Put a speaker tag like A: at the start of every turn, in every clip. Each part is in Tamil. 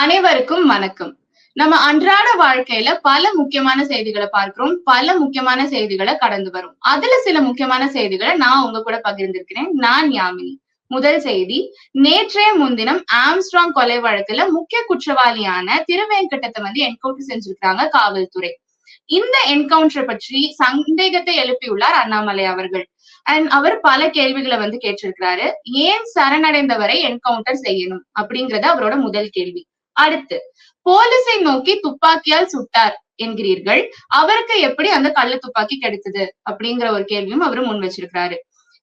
A: அனைவருக்கும் வணக்கம். நம்ம அன்றாட வாழ்க்கையில பல முக்கியமான செய்திகளை பார்க்கிறோம். பல முக்கியமான செய்திகளை கடந்து வரும். அதுல சில முக்கியமான செய்திகளை நான் உங்க கூட பகிர்ந்திருக்கிறேன். நான் யாமினி. முதல் செய்தி நேற்றைய முன்தினம் ஆம்ஸ்ட்ராங் கொலை வழக்குல முக்கிய குற்றவாளியான திருவேங்கட்டத்தை வந்து என்கவுண்டர் செஞ்சிருக்காங்க காவல்துறை. இந்த என்கவுண்டர் பற்றி சந்தேகத்தை எழுப்பியுள்ளார் அண்ணாமலை அவர்கள். அண்ட் அவர் பல கேள்விகளை வந்து கேட்டிருக்கிறாரு. ஏன் சரணடைந்தவரை என்கவுண்டர் செய்யணும் அப்படிங்கறது அவரோட முதல் கேள்வி. அடுத்து போலீஸை நோக்கி துப்பாக்கியால் சுட்டார் என்கிறீர்கள். அவருக்கு எப்படி அந்த கள்ள துப்பாக்கி கிடைத்தது? அப்படிங்கிற ஒரு கேள்வியும் அவரு முன் வச்சிருக்கிறாரு.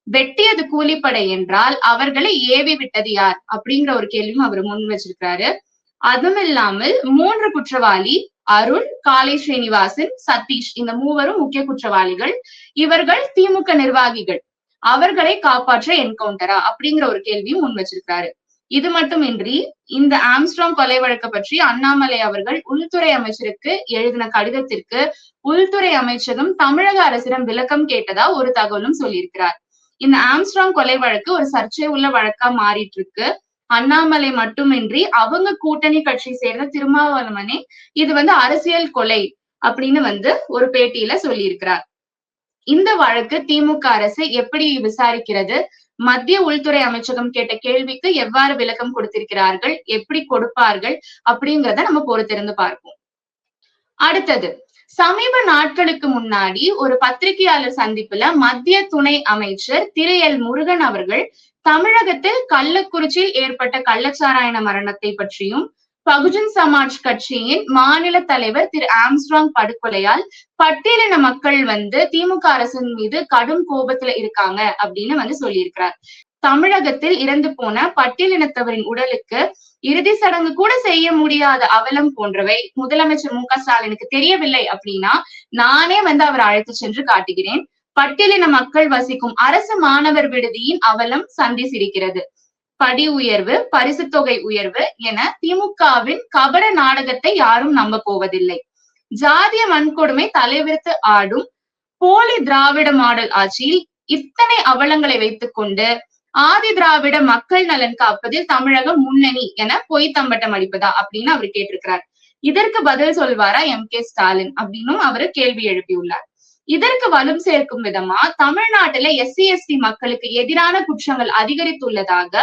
A: வெட்டியது கூலிப்படை என்றால் அவர்களை ஏவி விட்டது யார்? அப்படிங்கிற ஒரு கேள்வியும் அவர் முன் வச்சிருக்கிறாரு. அதுவும் இல்லாமல் மூன்று குற்றவாளி அருண் காளை ஸ்ரீனிவாசன் சதீஷ் இந்த மூவரும் முக்கிய குற்றவாளிகள். இவர்கள் திமுக நிர்வாகிகள். அவர்களை காப்பாற்ற என்கவுண்டரா? அப்படிங்கிற ஒரு கேள்வியும் முன் வச்சிருக்காரு இது மட்டுமின்றி இந்த ஆம்ஸ்ட்ராங் கொலை வழக்கு பற்றி அண்ணாமலை அவர்கள் உள்துறை அமைச்சருக்கு எழுதின கடிதத்திற்கு உள்துறை அமைச்சகம் தமிழக அரசிடம் விளக்கம் கேட்டதா ஒரு தகவலும் சொல்லியிருக்கிறார். இந்த ஆம்ஸ்ட்ராங் கொலை வழக்கு ஒரு சர்ச்சை உள்ள வழக்கா மாறிட்டு இருக்கு அண்ணாமலை மட்டுமின்றி அவங்க கூட்டணி கட்சி சேர்ந்த திருமாவளவனே இது வந்து அரசியல் கொலை அப்படின்னு வந்து ஒரு பேட்டியில சொல்லியிருக்கிறார். இந்த வழக்கு திமுக அரசு எப்படி விசாரிக்கிறது? மத்திய உள்துறை அமைச்சகம் கேட்ட கேள்விக்கு எவ்வாறு விளக்கம் கொடுத்திருக்கிறார்கள் எப்படி கொடுப்பார்கள் அப்படிங்கிறத நம்ம பொறுத்திருந்து பார்ப்போம். அடுத்தது சமீப நாட்களுக்கு முன்னாடி ஒரு பத்திரிகையாளர் சந்திப்புல மத்திய துணை அமைச்சர் திரு. எல். முருகன் அவர்கள் தமிழகத்தில் கள்ளக்குறிச்சியில் ஏற்பட்ட கள்ளச்சாராயண மரணத்தை பற்றியும் பகுஜன் சமாஜ் கட்சியின் மாநில தலைவர் திரு ஆம்ஸ்ட்ராங் படுகொலையால் பட்டியலின மக்கள் வந்து திமுக அரசின் மீது கடும் கோபத்துல இருக்காங்க அப்படின்னு வந்து சொல்லியிருக்கிறார். தமிழகத்தில் இறந்து போன பட்டியலினத்தவரின் உடலுக்கு இறுதி சடங்கு கூட செய்ய முடியாத அவலம் போன்றவை முதலமைச்சர் மு க ஸ்டாலினுக்கு தெரியவில்லை அப்படின்னா நானே வந்து அவர் அழைத்து சென்று காட்டுகிறேன். பட்டியலின மக்கள் வசிக்கும் அரசு மாணவர் விடுதியின் அவலம் சந்திசிருக்கிறது படி உயர்வு பரிசு தொகை உயர்வு என திமுகவின் கபட நாடகத்தை யாரும் நம்ப போவதில்லை. ஜாதிய வன்கொடுமை தலைவிரித்து ஆடும் போலி திராவிட மாடல் ஆட்சியில் இத்தனை அவலங்களை வைத்துக் கொண்டு ஆதி திராவிட மக்கள் நலன் காப்பதில் தமிழகம் முன்னணி என பொய் தம்பட்டம் அடிப்பதா அப்படின்னு அவர் கேட்டிருக்கிறார். இதற்கு பதில் சொல்வாரா எம். கே. ஸ்டாலின் அப்படின்னும் அவர் கேள்வி எழுப்பியுள்ளார். இதற்கு வலும் சேர்க்கும் விதமா தமிழ்நாட்டுல எஸ்சி எஸ்டி மக்களுக்கு எதிரான குற்றங்கள் அதிகரித்துள்ளதாக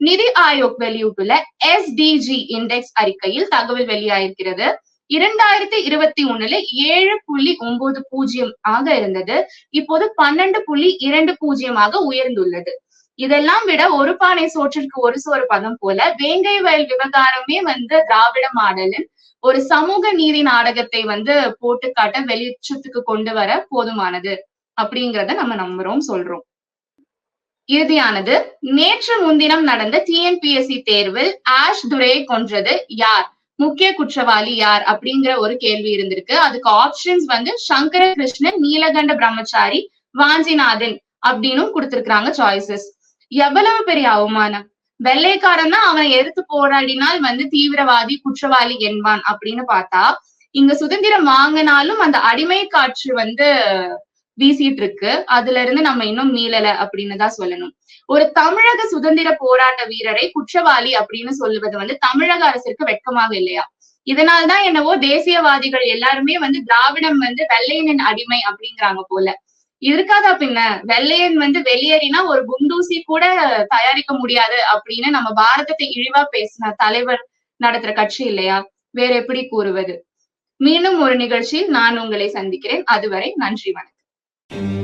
A: நிதி ஆயோக் வெளியிட்டுள்ள எஸ்டிஜி இண்டெக்ஸ் அறிக்கையில் தகவல் வெளியாயிருக்கிறது. இரண்டாயிரத்தி இருபத்தி ஒண்ணுல ஏழு புள்ளி ஒன்பது பூஜ்ஜியம் ஆக இருந்தது. இப்போது பன்னெண்டு புள்ளி இரண்டு பூஜ்ஜியமாக உயர்ந்துள்ளது. இதெல்லாம் விட ஒரு பானை சோற்றிற்கு ஒரு சோறு பதம் போல வேங்கை வயல் விவகாரமே வந்து திராவிட மாடலின் ஒரு சமூக நீதி நாடகத்தை வந்து போட்டு காட்ட வெளிச்சத்துக்கு கொண்டு வர போதுமானது. அப்படிங்கிறத நம்ம நம்புறோம் சொல்றோம். இறுதியானது நேற்று முன்தினம் நடந்த டிஎன்பிஎஸ்சி தேர்வில் ஆஷ் துரையை கொன்றது யார்? முக்கிய குற்றவாளி யார்? அப்படிங்கிற ஒரு கேள்வி இருந்திருக்கு. அதுக்கு ஆப்ஷன்ஸ் வந்து சங்கர கிருஷ்ணன் நீலகண்ட பிரம்மச்சாரி வாஞ்சிநாதன் அப்படின்னும் கொடுத்திருக்கிறாங்க சாய்ஸஸ் எவ்வளவு பெரிய அவமானம்? வெள்ளைக்காரன் தான் அவனை எதிர்த்து போராடினால் வந்து தீவிரவாதி குற்றவாளி என்பான் அப்படின்னு பார்த்தா இங்க சுதந்திரம் வாங்கினாலும் அந்த அடிமை காற்று வந்து வீசிட்டு இருக்கு அதுல இருந்து நம்ம இன்னும் மீளல அப்படின்னு தான் சொல்லணும். ஒரு தமிழக சுதந்திர போராட்ட வீரரை குற்றவாளி அப்படின்னு சொல்லுவது வந்து தமிழக அரசிற்கு வெட்கமாக இல்லையா? இதனால்தான் என்னவோ தேசியவாதிகள் எல்லாருமே வந்து திராவிடம் வந்து வெள்ளையனின் அடிமை அப்படிங்கிறாங்க போல. இருக்காதா பின்ன? வெள்ளையன் வந்து வெளியேறினா ஒரு குண்டூசி கூட தயாரிக்க முடியாது அப்படின்னு நம்ம பாரதத்தை இழிவா பேசின தலைவர் நடத்துற கட்சி இல்லையா? வேற எப்படி கூறுவது? மீண்டும் ஒரு நிகழ்ச்சியில் நான் உங்களை சந்திக்கிறேன். அதுவரை நன்றி வணக்கம். Thank you.